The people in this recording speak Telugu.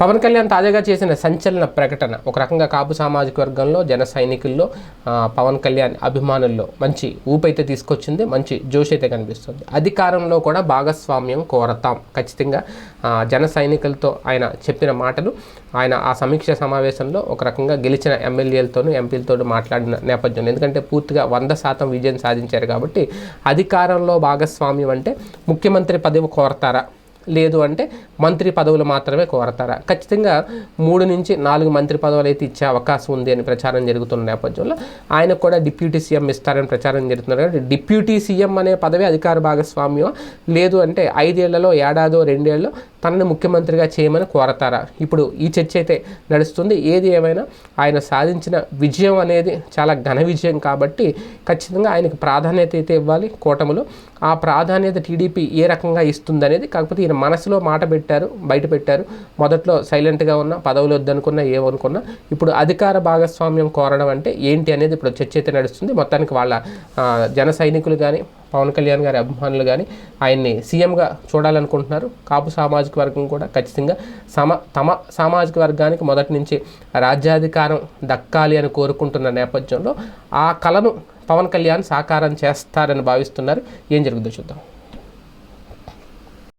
పవన్ కళ్యాణ్ తాజాగా చేసిన సంచలన ప్రకటన ఒక రకంగా కాపు సామాజిక వర్గంలో జన సైనికుల్లో పవన్ కళ్యాణ్ అభిమానుల్లో మంచి ఊపైతే తీసుకొచ్చింది మంచి జోష్ అయితే కనిపిస్తుంది. అధికారంలో కూడా భాగస్వామ్యం కోరతాం. ఖచ్చితంగా జన సైనికులతో ఆయన చెప్పిన మాటలు ఆయన ఆ సమీక్ష సమావేశంలో ఒక రకంగా గెలిచిన ఎమ్మెల్యేలతోనూ ఎంపీలతో మాట్లాడిన నేపథ్యంలో ఎందుకంటే పూర్తిగా వంద శాతం విజయం సాధించారు కాబట్టి అధికారంలో భాగస్వామ్యం అంటే ముఖ్యమంత్రి పదవి కోరతారా? లేదు అంటే మంత్రి పదవులు మాత్రమే కోరతారా. ఖచ్చితంగా మూడు నుంచి నాలుగు మంత్రి పదవులు అయితే ఇచ్చే అవకాశం ఉంది అని ప్రచారం జరుగుతున్న నేపథ్యంలో. ఆయనకు కూడా డిప్యూటీ సీఎం ఇస్తారని ప్రచారం జరుగుతున్నారు. కాబట్టి డిప్యూటీ సీఎం అనే పదవి అధికార భాగస్వామ్యం లేదు అంటే ఐదేళ్ళలో ఏడాదో రెండేళ్ళు తనని ముఖ్యమంత్రిగా చేయమని కోరతారా? ఇప్పుడు ఈ చర్చ అయితే నడుస్తుంది. ఏది ఏమైనా ఆయన సాధించిన విజయం అనేది చాలా ఘన విజయం కాబట్టి ఖచ్చితంగా ఆయనకు ప్రాధాన్యత అయితే ఇవ్వాలి కూటమిలో. ఆ ప్రాధాన్యత టీడీపీ ఏ రకంగా ఇస్తుంది అనేది కాకపోతే ఈయన మనసులో మాట పెట్టారు బయట పెట్టారు. మొదట్లో సైలెంట్గా ఉన్న పదవులు వద్దనుకున్నా ఏమనుకున్నా ఇప్పుడు అధికార భాగస్వామ్యం కోరడం అంటే ఏంటి అనేది ఇప్పుడు చర్చ అయితే నడుస్తుంది. మొత్తానికి వాళ్ళ జన సైనికులు కానీ పవన్ కళ్యాణ్ గారి అభిమానులు కానీ ఆయన్ని సీఎంగా చూడాలనుకుంటున్నారు. కాపు సామాజిక వర్గం కూడా ఖచ్చితంగా సమ తమ సామాజిక వర్గానికి మొదటి నుంచి రాజ్యాధికారం దక్కాలి అని కోరుకుంటున్న నేపథ్యంలో ఆ కళను పవన్ కళ్యాణ్ సాకారం చేస్తారని భావిస్తున్నారు. ఏం జరుగుతుందో చూద్దాం.